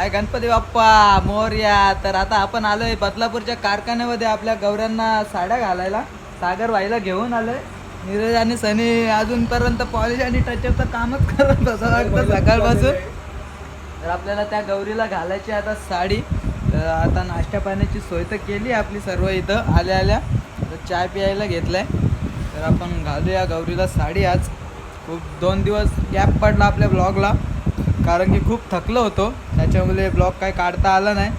हाय गणपती बाप्पा मोर्या. तर आता आपण आलोय बदलापूरच्या कारखान्यामध्ये आपल्या गौऱ्यांना साड्या घालायला. सागर भाईला घेऊन आलोय. नीरज आणि सनी अजूनपर्यंत पॉलिश आणि टचअपचं कामच करत बसावं लागतं सकाळपासून. तर आपल्याला त्या गौरीला घालायची आता साडी. तर आता नाश्ता पाण्याची सोय तर केली आपली सर्व इथं आल्या आल्या. तर चाय प्यायला घेतलाय. तर आपण घालूया गौरीला साडी आज. खूप दोन दिवस गॅप पडला आपल्या ब्लॉगला कारण की खूप थकलो होतो. त्याच्यामुळे ब्लॉग काय काढता आला नाही.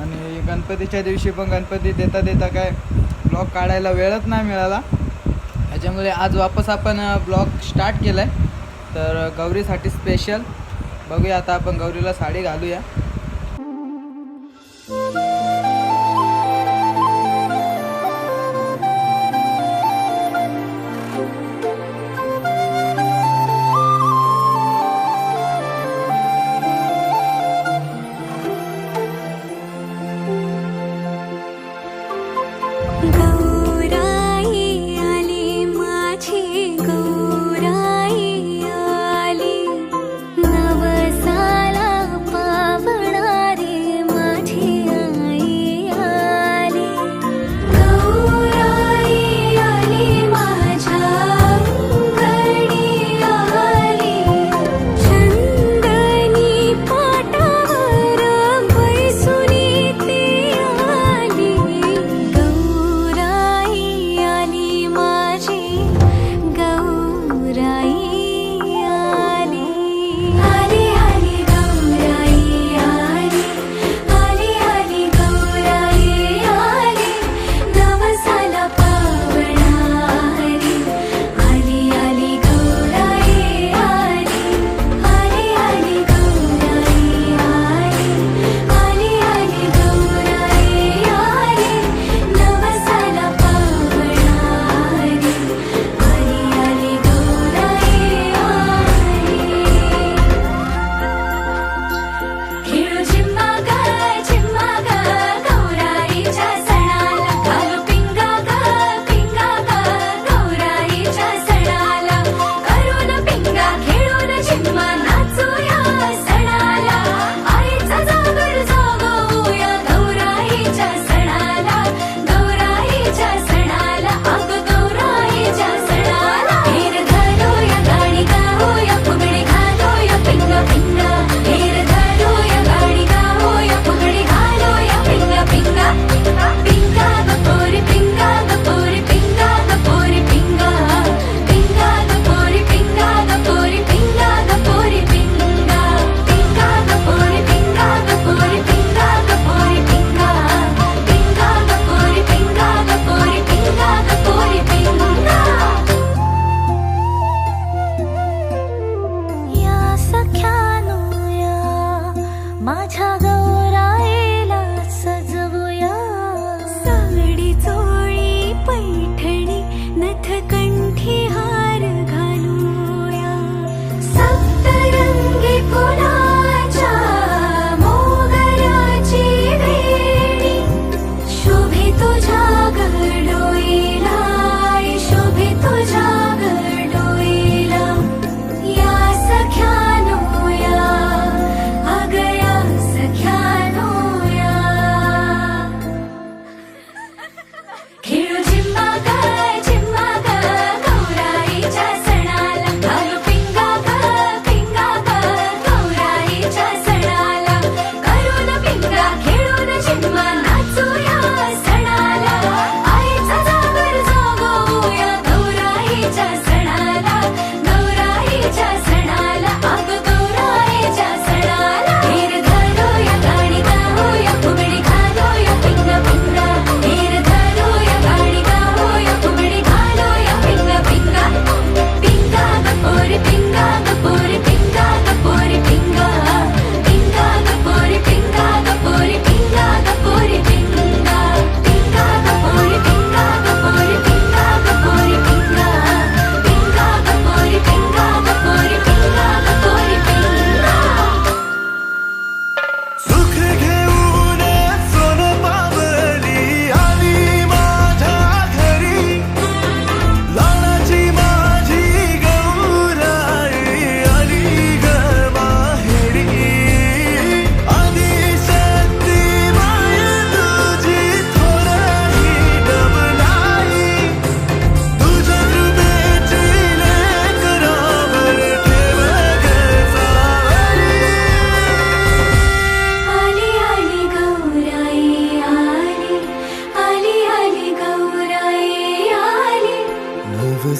आणि गणपतीच्या दिवशी पण गणपती देता देता काय ब्लॉग काढायला वेळच नाही मिळाला. त्याच्यामुळे आज वापस आपण ब्लॉग स्टार्ट केला आहे तर गौरीसाठी स्पेशल बघूया आता आपण गौरीला साडी घालूया.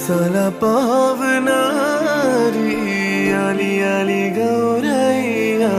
सला पावनारी अली अली गौरैया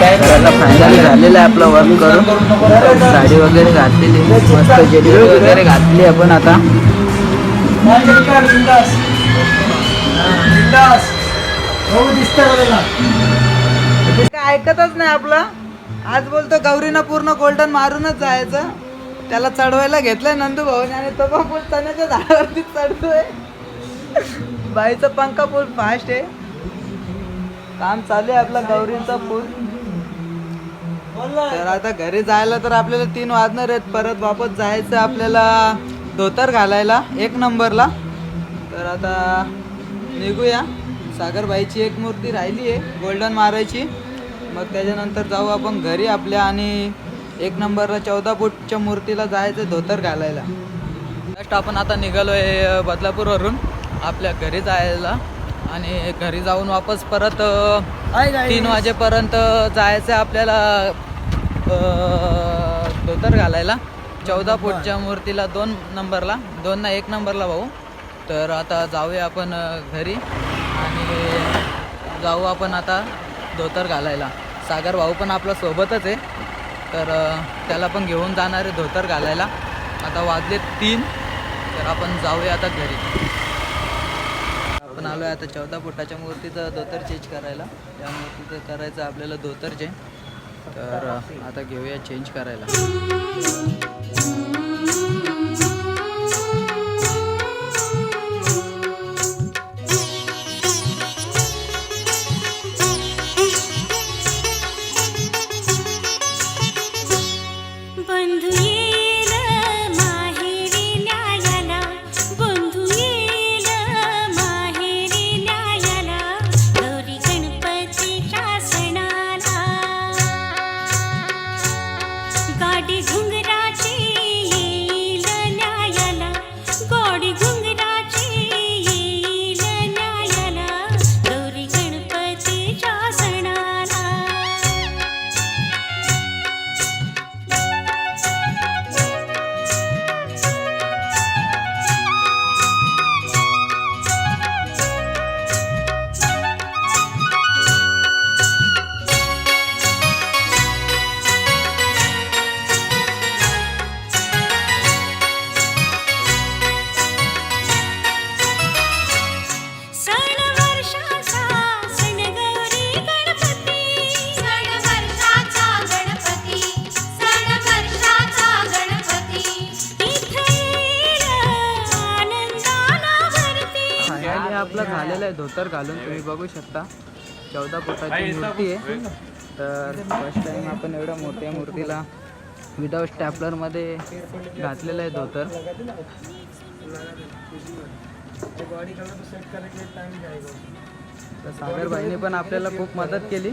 त्याला फायनल झालेलं आहे आपलं वर्क करून. साडी वगैरे घातलेली. मस्त जेली वगैरे घातली आपण आता. ऐकतच नाही आपलं. आज बोलतो गौरीनं पूर्ण गोल्डन मारूनच जायचं. त्याला चढवायला घेतलंय नंदू भाऊने आणि तो पण पूल चण्याच्या झाडावरती चढतोय. बाईचा पंखा पूल फास्ट आहे. काम चालू आहे आपला गौरींचा पूल तर आता घरी जायला तर आपल्याला तीन वाजणार आहेत. परत वापस जायचं आपल्याला धोतर घालायला एक नंबरला. तर आता निघूया. सागरबाईची एक मूर्ती राहिली आहे गोल्डन मारायची. मग त्याच्यानंतर जाऊ आपण घरी आपल्या आणि एक नंबरला चौदा फूटच्या मूर्तीला जायचं धोतर घालायला. जस्ट आपण आता निघालो आहे बदलापूरवरून आपल्या घरी जायला. आणि घरी जाऊन वापस परत तीन वाजेपर्यंत जायचं आपल्याला. धोतर घालायला. चौदा फूटच्या मूर्तीला दोन नंबरला दोन ना एक नंबरला भाऊ. तर आता जाऊया आपण घरी. आणि जाऊ आपण आता धोतर घालायला. सागर भाऊ पण आपला सोबतच आहे. तर त्याला पण घेऊन जाणार आहे धोतर घालायला. आता वाजले तीन. तर आपण जाऊया आता घरी. आपण आलो आहे आता चौदा फुटाच्या मूर्तीचं धोतर चेंज करायला. त्या मूर्तीचं करायचं आपल्याला धोतर चेंज तर आता घेऊया चेंज करायला. आपलं आहे धोतर घालून तुम्ही बघू शकता. चौदा फुटाची मूर्ती आहे. तर फर्स्ट टाइम आपण एवढ्या मोठ्या मूर्तीला विदाऊट स्टॅपलरमध्ये घातलेलं आहे धोतर. तर सागरबाईने पण आपल्याला खूप मदत केली.